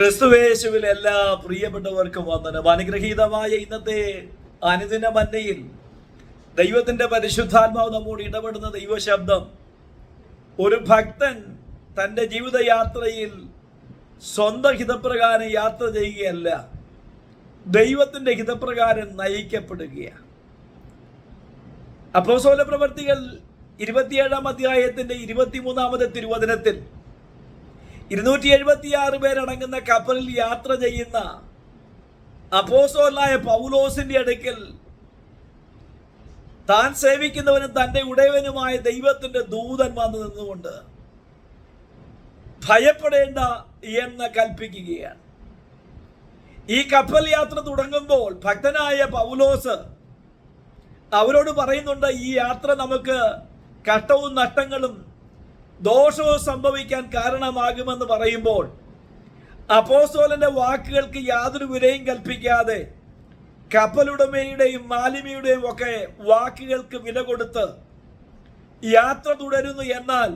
ക്രിസ്തുവേശുവിൽ എല്ലാ പ്രിയപ്പെട്ടവർക്കും വന്ദനം. അനുഗ്രഹീതമായ ഇന്നത്തെ അനുദിന മന്നയിൽ ദൈവത്തിന്റെ പരിശുദ്ധാത്മാവ് നമ്മോട് ഇടപെടുന്ന ദൈവശബ്ദം. ഒരു ഭക്തൻ തന്റെ ജീവിതയാത്രയിൽ സ്വന്തം ഹിതപ്രകാരം യാത്ര ചെയ്യുകയല്ല ദൈവത്തിന്റെ ഹിതപ്രകാരം നയിക്കപ്പെടുകയാണ്. അപ്പോസോല പ്രവർത്തികൾ ഇരുപത്തിയേഴാം അധ്യായത്തിന്റെ ഇരുപത്തിമൂന്നാമത്തെ തിരുവചനത്തിൽ ഇരുന്നൂറ്റി എഴുപത്തിയാറ് പേരടങ്ങുന്ന കപ്പലിൽ യാത്ര ചെയ്യുന്ന അപ്പോസോലായ പൗലോസിന്റെ അടുക്കൽ താൻ സേവിക്കുന്നവനും തന്റെ ഉടയവനുമായ ദൈവത്തിന്റെ ദൂതൻ വന്നു നിന്നുകൊണ്ട് ഭയപ്പെടേണ്ട എന്ന് കൽപ്പിക്കുകയാണ്. ഈ കപ്പൽ യാത്ര തുടങ്ങുമ്പോൾ ഭക്തനായ പൗലോസ് അവരോട് പറയുന്നുണ്ട് ഈ യാത്ര നമുക്ക് കഷ്ടവും നഷ്ടങ്ങളും ദോഷവും സംഭവിക്കാൻ കാരണമാകുമെന്ന് പറയുമ്പോൾ അപ്പോസ്തോലന്റെ വാക്കുകൾക്ക് യാതൊരു വിലയും കൽപ്പിക്കാതെ കപ്പലുടമയുടെയും മാലിമിയുടെയും ഒക്കെ വാക്കുകൾക്ക് വില കൊടുത്ത് യാത്ര തുടരുന്നു എന്നാൽ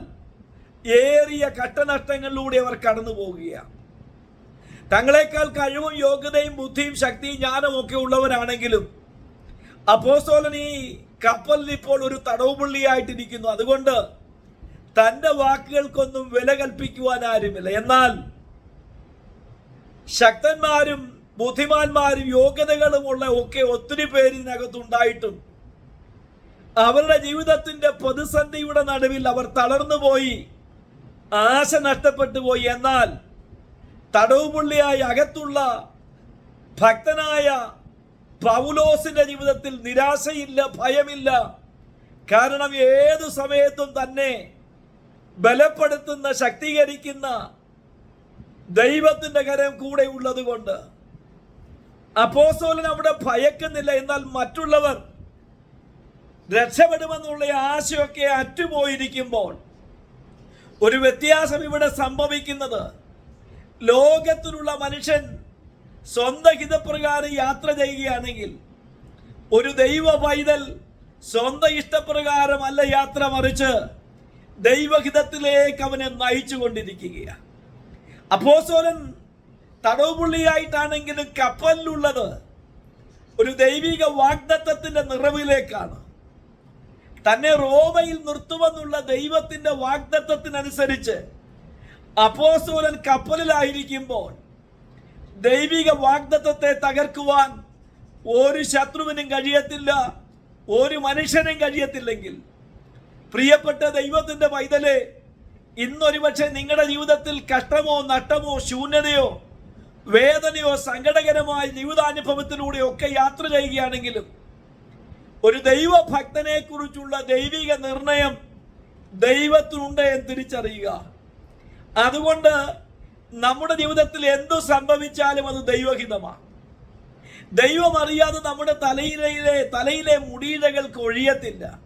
ഏറിയ കട്ടനഷ്ടങ്ങളിലൂടെ അവർ കടന്നു പോകുകയാണ് തങ്ങളെക്കാൾ കഴിവും യോഗ്യതയും ബുദ്ധിയും ശക്തിയും ജ്ഞാനവും ഒക്കെ ഉള്ളവരാണെങ്കിലും അപ്പോസ്തോലൻ ഈ കപ്പലിൽ ഇപ്പോൾ ഒരു തടവുപുള്ളിയായിട്ടിരിക്കുന്നു. അതുകൊണ്ട് തന്റെ വാക്കുകൾക്കൊന്നും വില കൽപ്പിക്കുവാൻ ആരുമില്ല. എന്നാൽ ശക്തന്മാരും ബുദ്ധിമാന്മാരും യോഗ്യതകളുമുള്ള ഒക്കെ ഒത്തിരി പേരിനകത്തുണ്ടായിട്ടും അവരുടെ ജീവിതത്തിന്റെ പ്രതിസന്ധിയുടെ നടുവിൽ അവർ തളർന്നു പോയി ആശ നഷ്ടപ്പെട്ടു പോയി. എന്നാൽ തടവുപുള്ളിയായി അകത്തുള്ള ഭക്തനായ പൗലോസിന്റെ ജീവിതത്തിൽ നിരാശയില്ല ഭയമില്ല. കാരണം ഏതു സമയത്തും തന്നെ ബലപ്പെടുത്തുന്ന ശക്തീകരിക്കുന്ന ദൈവത്തിന്റെ കരം കൂടെ ഉള്ളത് കൊണ്ട് അപ്പോസോലൻ അവിടെ ഭയക്കുന്നില്ല. എന്നാൽ മറ്റുള്ളവർ രക്ഷപ്പെടുമെന്നുള്ള ആശയൊക്കെ അറ്റുപോയിരിക്കുമ്പോൾ ഒരു വ്യത്യാസം ഇവിടെ സംഭവിക്കുന്നത് ലോകത്തിലുള്ള മനുഷ്യൻ സ്വന്തം ഹിതപ്രകാരം യാത്ര ചെയ്യുകയാണെങ്കിൽ ഒരു ദൈവ പൈതൽ സ്വന്തം ഇഷ്ടപ്രകാരമല്ല യാത്ര മറിച്ച് ദൈവഹിതത്തിലേക്ക് അവനെ നയിച്ചു കൊണ്ടിരിക്കുകയാണ് അപ്പോസോലൻ തടവുപുള്ളിയായിട്ടാണെങ്കിലും കപ്പലിലുള്ളത് ഒരു ദൈവിക വാഗ്ദത്തത്തിന്റെ നിറവിലേക്കാണ്. തന്നെ റോമയിൽ നിർത്തുമെന്നുള്ള ദൈവത്തിന്റെ വാഗ്ദത്തത്തിനനുസരിച്ച് അപ്പോസോലൻ കപ്പലിലായിരിക്കുമ്പോൾ ദൈവിക വാഗ്ദത്തത്തെ തകർക്കുവാൻ ഒരു ശത്രുവിനും കഴിയത്തില്ല ഒരു മനുഷ്യനും കഴിയത്തില്ലെങ്കിൽ പ്രിയപ്പെട്ട ദൈവത്തിന്റെ പൈതലെ ഇന്നൊരു പക്ഷേ നിങ്ങളുടെ ജീവിതത്തിൽ കഷ്ടമോ നഷ്ടമോ ശൂന്യതയോ വേദനയോ സങ്കടകരമായ ജീവിതാനുഭവത്തിലൂടെ ഒക്കെ യാത്ര ചെയ്യുകയാണെങ്കിലും ഒരു ദൈവഭക്തനെ കുറിച്ചുള്ള ദൈവിക നിർണയം ദൈവത്തിനുണ്ട് എന്ന് തിരിച്ചറിയുക. അതുകൊണ്ട് നമ്മുടെ ജീവിതത്തിൽ എന്തു സംഭവിച്ചാലും അത് ദൈവഹിതമാണ്. ദൈവം അറിയാതെ നമ്മുടെ തലയിലെ തലയിലെ മുടിയിഴകൾക്ക് ഒഴിയത്തില്ല.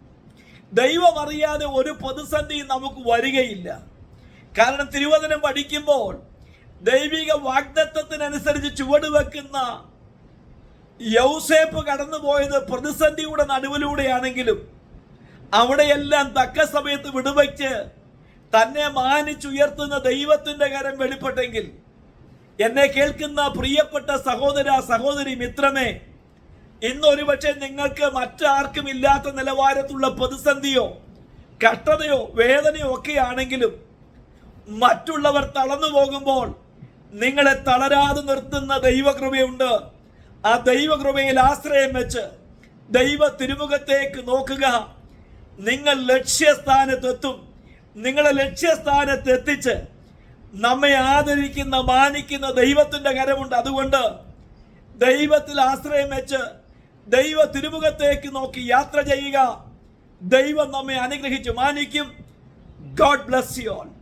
ദൈവം അറിയാതെ ഒരു പ്രതിസന്ധി നമുക്ക് വരികയില്ല. കാരണം തിരുവചനം പഠിക്കുമ്പോൾ ദൈവിക വാഗ്ദത്വത്തിനനുസരിച്ച് ചുവട് വെക്കുന്ന യൗസേപ്പ് കടന്നുപോയത് പ്രതിസന്ധിയുടെ നടുവിലൂടെയാണെങ്കിലും അവിടെയെല്ലാം തക്ക സമയത്ത് വിടുവയ്ക്ക് തന്നെ മാനിച്ചുയർത്തുന്ന ദൈവത്തിന്റെ കരം വെളിപ്പെട്ടെങ്കിൽ എന്നെ കേൾക്കുന്ന പ്രിയപ്പെട്ട സഹോദര സഹോദരി മിത്രമേ ഇന്ന് ഒരുപക്ഷെ നിങ്ങൾക്ക് മറ്റാർക്കും ഇല്ലാത്ത നിലവാരത്തിലുള്ള പ്രതിസന്ധിയോ കഷ്ടതയോ വേദനയോ ഒക്കെ ആണെങ്കിലും മറ്റുള്ളവർ തളർന്നു പോകുമ്പോൾ നിങ്ങളെ തളരാതെ നിർത്തുന്ന ദൈവകൃപയുണ്ട്. ആ ദൈവകൃപയിൽ ആശ്രയം വെച്ച് ദൈവ തിരുമുഖത്തേക്ക് നോക്കുക. നിങ്ങൾ ലക്ഷ്യസ്ഥാനത്തെത്തും. നിങ്ങളെ ലക്ഷ്യസ്ഥാനത്തെത്തിച്ച് നമ്മെ ആദരിക്കുന്ന മാനിക്കുന്ന ദൈവത്തിന്റെ കരമുണ്ട്. അതുകൊണ്ട് ദൈവത്തിൽ ആശ്രയം വെച്ച് ദൈവ തിരുമുഖത്തേക്ക് നോക്കി യാത്ര ചെയ്യുക. ദൈവം നമ്മെ അനുഗ്രഹിച്ച്. മാനിക്കും. God bless you all